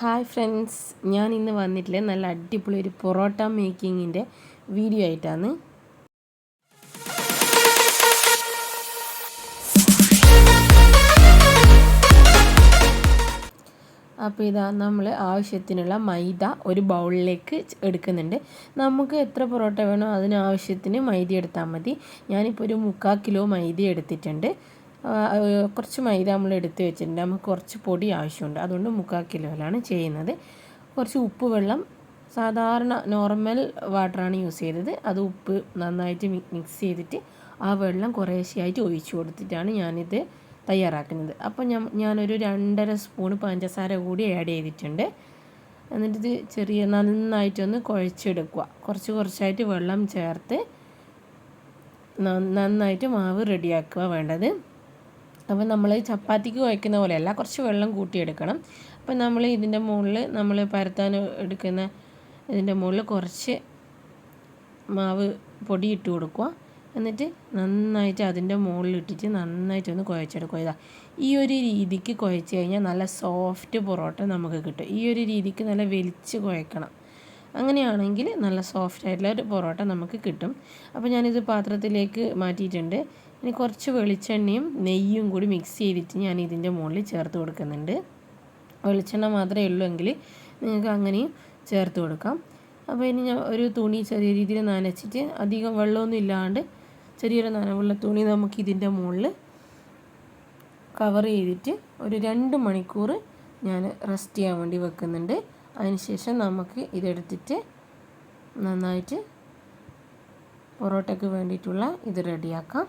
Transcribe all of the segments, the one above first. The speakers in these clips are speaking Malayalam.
ഹായ് ഫ്രണ്ട്സ് ഞാൻ ഇന്ന് വന്നിട്ടില്ലേ നല്ല അടിപൊളി ഒരു പൊറോട്ട മേക്കിങ്ങിന്റെ വീഡിയോ ആയിട്ടാണ്. അപ്പോൾ ഇതാ നമ്മൾ ആവശ്യത്തിനുള്ള മൈദ ഒരു ബൗളിലേക്ക് എടുക്കുന്നുണ്ട്. നമുക്ക് എത്ര പൊറോട്ട വേണോ അതിന് ആവശ്യത്തിന് മൈദ എടുത്താൽ മതി. ഞാനിപ്പോൾ ഒരു മുക്കാൽ കിലോ മൈദ എടുത്തിട്ടുണ്ട്. കുറച്ച് മൈദ നമ്മൾ എടുത്ത് വെച്ചിട്ടുണ്ട്. നമുക്ക് കുറച്ച് പൊടി ആവശ്യമുണ്ട്. അതുകൊണ്ട് മുക്കാൽ കിലോയിലാണ് ചെയ്യുന്നത്. കുറച്ച് ഉപ്പ് വെള്ളം സാധാരണ നോർമൽ വാട്ടറാണ് യൂസ് ചെയ്തത്. അത് ഉപ്പ് നന്നായിട്ട് മിക്സ് ചെയ്തിട്ട് ആ വെള്ളം കുറേശ്ശെയായിട്ട് ഒഴിച്ചു കൊടുത്തിട്ടാണ് ഞാനിത് തയ്യാറാക്കുന്നത്. അപ്പോൾ ഞാൻ ഞാനൊരു രണ്ടര സ്പൂൺ പഞ്ചസാര കൂടി ആഡ് ചെയ്തിട്ടുണ്ട്. എന്നിട്ടിത് ചെറിയ നന്നായിട്ടൊന്ന് കുഴച്ചെടുക്കുക. കുറച്ച് കുറച്ചായിട്ട് വെള്ളം ചേർത്ത് നന്നായിട്ട് മാവ് റെഡിയാക്കുക വേണ്ടത്. അപ്പോൾ നമ്മൾ ചപ്പാത്തിക്ക് കുഴക്കുന്ന പോലെയല്ല കുറച്ച് വെള്ളം കൂട്ടിയെടുക്കണം. അപ്പോൾ നമ്മൾ ഇതിന്റെ മുകളിൽ നമ്മൾ പരത്താൻ എടുക്കുന്ന ഇതിന്റെ മുകളിൽ കുറച്ച് മാവ് പൊടി ഇട്ട് കൊടുക്കുക. എന്നിട്ട് നന്നായിട്ട് അതിന്റെ മുകളിൽ ഇട്ടിട്ട് നന്നായിട്ട് ഒന്ന് കുഴച്ചെടുക്കുക. ഇതാ ഈ ഒരു രീതിക്ക് കുഴച്ച് കഴിഞ്ഞാൽ നല്ല സോഫ്റ്റ് പൊറോട്ട നമുക്ക് കിട്ടും. ഈ ഒരു രീതിക്ക് നല്ല വലിച്ച് കുഴക്കണം. അങ്ങനെയാണെങ്കിൽ നല്ല സോഫ്റ്റ് ആയിട്ടുള്ള ഒരു പൊറോട്ട നമുക്ക് കിട്ടും. അപ്പോൾ ഞാനിത് പാത്രത്തിലേക്ക് മാറ്റിയിട്ടുണ്ട്. ഇനി കുറച്ച് വെളിച്ചെണ്ണയും നെയ്യും കൂടി മിക്സ് ചെയ്തിട്ട് ഞാൻ ഇതിന്റെ മുകളിൽ ചേർത്ത് കൊടുക്കുന്നുണ്ട്. വെളിച്ചെണ്ണ മാത്രമേ ഉള്ളൂ എങ്കിൽ നിങ്ങൾക്ക് അങ്ങനെയും ചേർത്ത് കൊടുക്കാം. അപ്പോൾ ഇനി ഞാൻ ഒരു തുണി ചെറിയ രീതിയിൽ നനച്ചിട്ട് അധികം വെള്ളമൊന്നും ഇല്ലാണ്ട് ചെറിയൊരു നനവുള്ള തുണി നമുക്ക് ഇതിന്റെ മുകളിൽ കവർ ചെയ്തിട്ട് ഒരു രണ്ട് മണിക്കൂർ ഞാൻ റെസ്റ്റ് ചെയ്യാൻ വേണ്ടി വെക്കുന്നുണ്ട്. അതിനുശേഷം നമുക്ക് ഇതെടുത്തിട്ട് നന്നായിട്ട് പൊറോട്ടയ്ക്ക് വേണ്ടിയിട്ടുള്ള ഇത് റെഡിയാക്കാം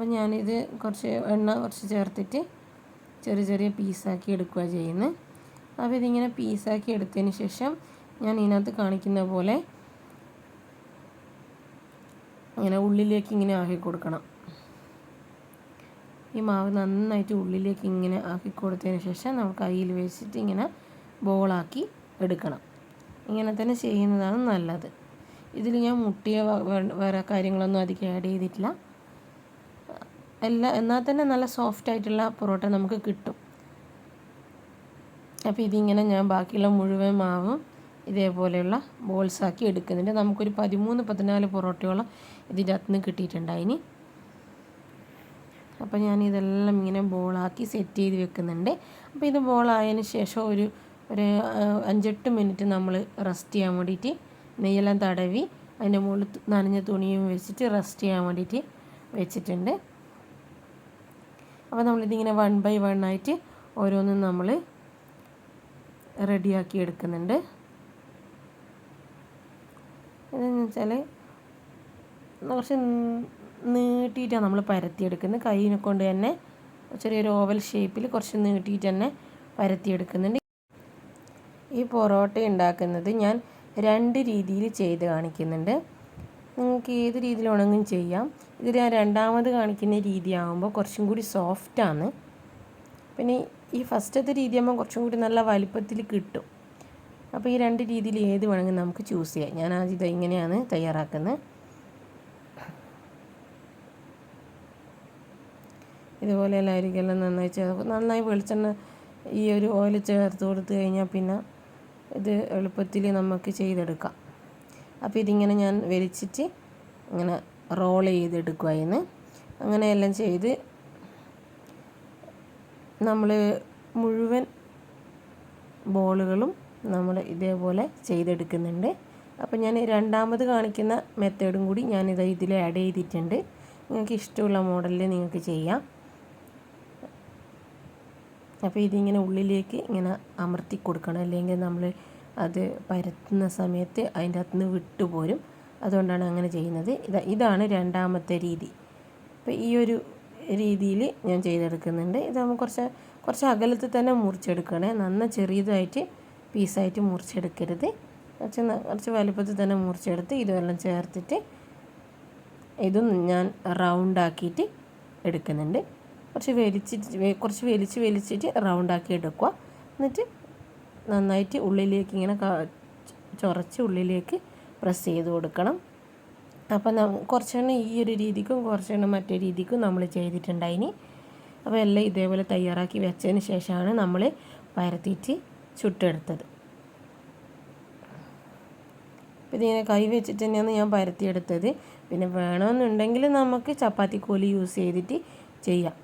അപ്പോൾ ഞാനിത് കുറച്ച് എണ്ണ കുറച്ച് ചേർത്തിട്ട് ചെറിയ ചെറിയ പീസാക്കി എടുക്കുക ചെയ്യുന്നത് അപ്പോൾ ഇതിങ്ങനെ പീസാക്കി എടുത്തതിന് ശേഷം ഞാൻ ഇതിനകത്ത് കാണിക്കുന്ന പോലെ ഇങ്ങനെ ഉള്ളിലേക്ക് ഇങ്ങനെ ആക്കി കൊടുക്കണം. ഈ മാവ് നന്നായിട്ട് ഉള്ളിലേക്ക് ഇങ്ങനെ ആക്കി കൊടുത്തതിന് ശേഷം നമ്മൾ കയ്യിൽ വെച്ചിട്ട് ഇങ്ങനെ ബോളാക്കി എടുക്കണം. ഇങ്ങനെ തന്നെ ചെയ്യുന്നതാണ് നല്ലത്. ഇതിൽ ഞാൻ മുട്ടിയ വേറെ കാര്യങ്ങളൊന്നും അധികം ആഡ് ചെയ്തിട്ടില്ല. എല്ലാം എന്നാൽ തന്നെ നല്ല സോഫ്റ്റ് ആയിട്ടുള്ള പൊറോട്ട നമുക്ക് കിട്ടും. അപ്പോൾ ഇതിങ്ങനെ ഞാൻ ബാക്കിയുള്ള മുഴുവൻ മാവും ഇതേപോലെയുള്ള ബോൾസാക്കി എടുക്കുന്നുണ്ട്. നമുക്കൊരു പതിമൂന്ന് പതിനാല് പൊറോട്ടയോളം ഇതിന്റെ അകത്ത് നിന്ന് കിട്ടിയിട്ടുണ്ടായിനി അപ്പോൾ ഞാൻ ഇതെല്ലാം ഇങ്ങനെ ബോളാക്കി സെറ്റ് ചെയ്ത് വെക്കുന്നുണ്ട്. അപ്പോൾ ഇത് ബോളായതിന് ശേഷം ഒരു ഒരു അഞ്ചെട്ട് മിനിറ്റ് നമ്മൾ റെസ്റ്റ് ചെയ്യാൻ വേണ്ടിയിട്ട് നെയ്യെല്ലാം തടവി അതിന്റെ മുകളിൽ നനഞ്ഞ തുണിയും വെച്ചിട്ട് റെസ്റ്റ് ചെയ്യാൻ വേണ്ടിയിട്ട് വെച്ചിട്ടുണ്ട്. അപ്പോൾ നമ്മളിതിങ്ങനെ വൺ ബൈ വൺ ആയിട്ട് ഓരോന്നും നമ്മൾ റെഡിയാക്കി എടുക്കുന്നുണ്ട്. ഇതെന്ന് വെച്ചാൽ കുറച്ച് നീട്ടിയിട്ടാണ് നമ്മൾ പരത്തിയെടുക്കുന്നത്. കൈനെ കൊണ്ട് തന്നെ ചെറിയൊരു ഓവൽ ഷേപ്പിൽ കുറച്ച് നീട്ടിയിട്ട് തന്നെ പരത്തിയെടുക്കുന്നുണ്ട്. ഈ പൊറോട്ട ഉണ്ടാക്കുന്നത് ഞാൻ രണ്ട് രീതിയിൽ ചെയ്ത് കാണിക്കുന്നുണ്ട്. നിങ്ങൾക്ക് ഏത് രീതിയിൽ ഉണങ്ങും ചെയ്യാം. ഇത് ഞാൻ രണ്ടാമത് കാണിക്കുന്ന രീതിയാകുമ്പോൾ കുറച്ചും കൂടി സോഫ്റ്റാണ് പിന്നെ ഈ ഫസ്റ്റത്തെ രീതിയാകുമ്പോൾ കുറച്ചും കൂടി നല്ല വലിപ്പത്തിൽ കിട്ടും. അപ്പോൾ ഈ രണ്ട് രീതിയിൽ ഏത് വേണമെങ്കിൽ നമുക്ക് ചൂസ് ചെയ്യാം. ഞാൻ ആദ്യം ഇത് ഇങ്ങനെയാണ് തയ്യാറാക്കുന്നത്. ഇതുപോലെ എല്ലാവർക്കെല്ലാം നന്നായി ചേർക്കും നന്നായി വെളിച്ചെണ്ണ ഈ ഒരു ഓയിൽ ചേർത്ത് കൊടുത്തു കഴിഞ്ഞാൽ പിന്നെ ഇത് എളുപ്പത്തിൽ നമുക്ക് ചെയ്തെടുക്കാം. അപ്പോൾ ഇതിങ്ങനെ ഞാൻ വലിച്ചിട്ട് ഇങ്ങനെ റോൾ ചെയ്തെടുക്കുക അതിന് അങ്ങനെയെല്ലാം ചെയ്ത് നമ്മൾ മുഴുവൻ ബോളുകളും നമ്മൾ ഇതേപോലെ ചെയ്തെടുക്കുന്നുണ്ട്. അപ്പോൾ ഞാൻ രണ്ടാമത് കാണിക്കുന്ന മെത്തേഡും കൂടി ഞാൻ ഞാനിത് ഇതിൽ ആഡ് ചെയ്തിട്ടുണ്ട്. നിങ്ങൾക്ക് ഇഷ്ടമുള്ള മോഡലിൽ നിങ്ങൾക്ക് ചെയ്യാം. അപ്പോൾ ഇതിങ്ങനെ ഉള്ളിലേക്ക് ഇങ്ങനെ അമർത്തി കൊടുക്കണം. അല്ലെങ്കിൽ നമ്മൾ അത് പരത്തുന്ന സമയത്ത് അതിന്റെ അകത്ത് നിന്ന് വിട്ടുപോരും. അതുകൊണ്ടാണ് അങ്ങനെ ചെയ്യുന്നത്. ഇതാ ഇതാണ് രണ്ടാമത്തെ രീതി. അപ്പോൾ ഈ ഒരു രീതിയിൽ ഞാൻ ചെയ്തെടുക്കുന്നുണ്ട്. ഇതാകുമ്പോൾ കുറച്ച് കുറച്ച് അകലത്തിൽ തന്നെ മുറിച്ചെടുക്കണേ നന്ന ചെറിയതായിട്ട് പീസായിട്ട് മുറിച്ചെടുക്കരുത്. കുറച്ച് കുറച്ച് വലുപ്പത്തിൽ തന്നെ മുറിച്ചെടുത്ത് ഇതുമെല്ലാം ചേർത്തിട്ട് ഇതും ഞാൻ റൗണ്ടാക്കിയിട്ട് എടുക്കുന്നുണ്ട്. കുറച്ച് വലിച്ചിട്ട് കുറച്ച് വലിച്ച് വലിച്ചിട്ട് റൗണ്ടാക്കി എടുക്കുക. എന്നിട്ട് നന്നായിട്ട് ഉള്ളിലേക്ക് ഇങ്ങനെ ചൊറച്ച് ഉള്ളിലേക്ക് പ്രസ് ചെയ്ത് കൊടുക്കണം. അപ്പം കുറച്ചെണ്ണം ഈ ഒരു രീതിക്കും കുറച്ചെണ്ണം മറ്റേ രീതിക്കും നമ്മൾ ചെയ്തിട്ടുണ്ടായിനി. അപ്പോൾ എല്ലാം ഇതേപോലെ തയ്യാറാക്കി വെച്ചതിന് ശേഷമാണ് നമ്മൾ പരത്തിയിട്ട് ചുട്ടെടുത്തത്. ഇതിങ്ങനെ കൈ വെച്ചിട്ട് തന്നെയാണ് ഞാൻ പരത്തിയെടുത്തത്. പിന്നെ വേണമെന്നുണ്ടെങ്കിൽ നമുക്ക് ചപ്പാത്തി കോലി യൂസ് ചെയ്തിട്ട് ചെയ്യാം.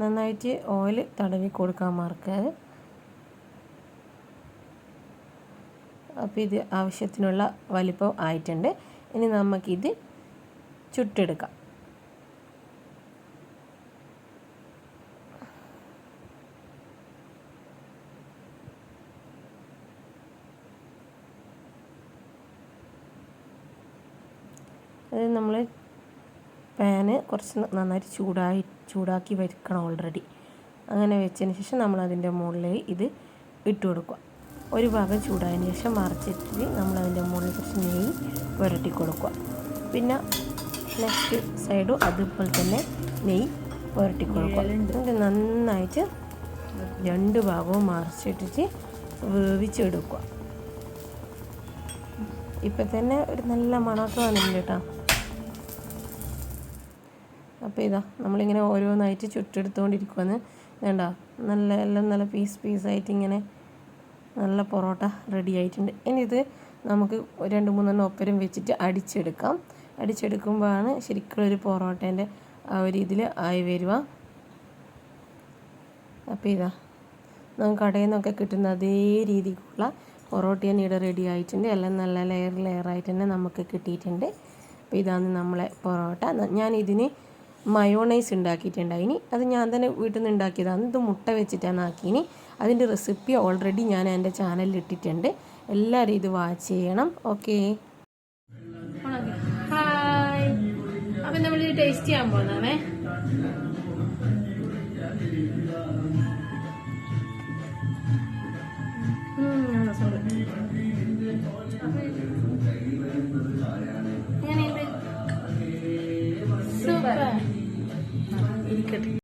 നന്നായിട്ട് ഓയിൽ തടവി കൊടുക്കാൻ മറക്കരുത്. അപ്പോൾ ഇത് ആവശ്യത്തിനുള്ള വലിപ്പം ആയിട്ടുണ്ട്. ഇനി നമുക്കിത് ചുട്ടെടുക്കാം. അത് നമ്മൾ പാന് കുറച്ച് നന്നായിട്ട് ചൂടായി ചൂടാക്കി വെക്കണം ഓൾറെഡി അങ്ങനെ വെച്ചതിന് ശേഷം നമ്മൾ അതിന്റെ മുകളിൽ ഇത് ഇട്ട് കൊടുക്കുക. ഒരു ഭാഗം ചൂടായതിന് ശേഷം മറിച്ചിട്ട് നമ്മൾ അതിന്റെ മുകളിൽ കുറച്ച് നെയ്യ് പുരട്ടി കൊടുക്കുക. പിന്നെ നെക്സ്റ്റ് സൈഡും അതുപോലെ തന്നെ നെയ്യ് പുരട്ടി കൊടുക്കുക. എന്നിട്ട് നന്നായിട്ട് രണ്ട് ഭാഗവും മറിച്ചിട്ടിട്ട് വേവിച്ചെടുക്കുക. ഇപ്പം തന്നെ ഒരു നല്ല മണമൊക്കെ വന്നിട്ടുണ്ട് കേട്ടോ. അപ്പോൾ ഇതാ നമ്മളിങ്ങനെ ഓരോന്നായിട്ട് ചുറ്റെടുത്തുകൊണ്ടിരിക്കുവാന്ന് വേണ്ട നല്ല എല്ലാം നല്ല പീസ് പീസായിട്ട് ഇങ്ങനെ നല്ല പൊറോട്ട റെഡി ആയിട്ടുണ്ട്. ഇനി ഇത് നമുക്ക് രണ്ട് മൂന്നെണ്ണം ഒപ്പരം വെച്ചിട്ട് അടിച്ചെടുക്കാം. അടിച്ചെടുക്കുമ്പോഴാണ് ശരിക്കും ഒരു പൊറോട്ടേന്റെ ആ ഒരു ഇതിൽ ആയി വരിക. അപ്പോൾ ഇതാ നമുക്ക് കടയിൽ നിന്നൊക്കെ കിട്ടുന്ന അതേ രീതിക്കുള്ള പൊറോട്ട തന്നെ ഇവിടെ റെഡി ആയിട്ടുണ്ട്. എല്ലാം നല്ല ലെയർ ലെയറായിട്ട് തന്നെ നമുക്ക് കിട്ടിയിട്ടുണ്ട്. അപ്പോൾ ഇതാണ് നമ്മളെ പൊറോട്ട. ഞാൻ ഇതിന് മയോണൈസ് ഉണ്ടാക്കിയിട്ടുണ്ടായിനി അത് ഞാൻ തന്നെ വീട്ടിൽ നിന്ന് ഉണ്ടാക്കിയതാണ് ഇത് മുട്ട വെച്ചിട്ടാണ് ആക്കിനി അതിന്റെ റെസിപ്പി ഓൾറെഡി ഞാൻ എന്റെ ചാനലിൽ ഇട്ടിട്ടുണ്ട്. എല്ലാവരും ഇത് വാച്ച് ചെയ്യണം. ഓക്കെ അപ്പം നമ്മൾ ടേസ്റ്റ് ചെയ്യാൻ പോകുന്നതാണേ таке.